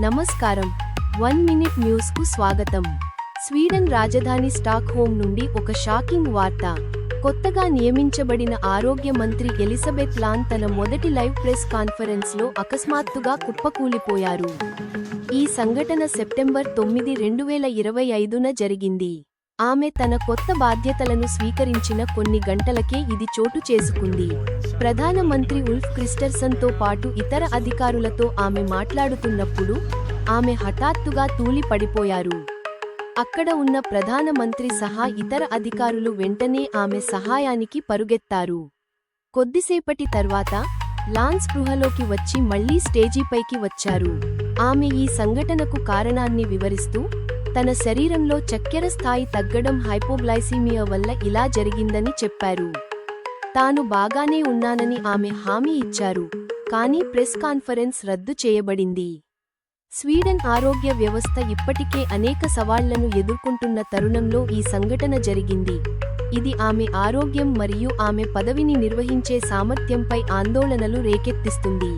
నమస్కారం. One minute న్యూస్కు స్వాగతం. స్వీడన్ రాజధాని స్టాక్ హోమ్ నుండి ఒక షాకింగ్ వార్త. కొత్తగా నియమించబడిన ఆరోగ్య మంత్రి ఎలిజబెత్ లాన్ తన మొదటి లైవ్ ప్రెస్ కాన్ఫరెన్స్లో అకస్మాత్తుగా కుప్పకూలిపోయారు. ఈ సంఘటన సెప్టెంబర్ తొమ్మిది రెండు వేల ఇరవై ఐదున జరిగింది. ఆమె తన కొత్త బాధ్యతలను స్వీకరించిన కొన్ని గంటలకే ఇది చోటు చేసుకుంది. ప్రధానమంత్రి ఉల్ఫ్ క్రిస్టర్సన్తో పాటు ఇతర అధికారులతో ఆమె మాట్లాడుతున్నప్పుడు ఆమె హఠాత్తుగా తూలి పడిపోయారు. అక్కడ ఉన్న ప్రధానమంత్రి సహా ఇతర అధికారులు వెంటనే ఆమె సహాయానికి పరుగెత్తారు. కొద్దిసేపటి తర్వాత లాన్ స్పృహలోకి వచ్చి మళ్ళీ స్టేజీపైకి వచ్చారు. ఆమె ఈ సంఘటనకు కారణాన్ని వివరిస్తూ తన శరీరంలో చక్కెర స్థాయి తగ్గడం హైపోగ్లైసీమియా వల్ల ఇలా జరిగిందని చెప్పారు. తాను బాగానే ఉన్నానని ఆమె హామీ ఇచ్చారు. కానీ ప్రెస్ కాన్ఫరెన్స్ రద్దు చేయబడింది. స్వీడన్ ఆరోగ్య వ్యవస్థ ఇప్పటికే అనేక సవాళ్ళను ఎదుర్కొంటున్న తరుణంలో ఈ సంఘటన జరిగింది. ఇది ఆమె ఆరోగ్యం మరియు ఆమె పదవిని నిర్వహించే సామర్థ్యంపై ఆందోళనలు రేకెత్తిస్తుంది.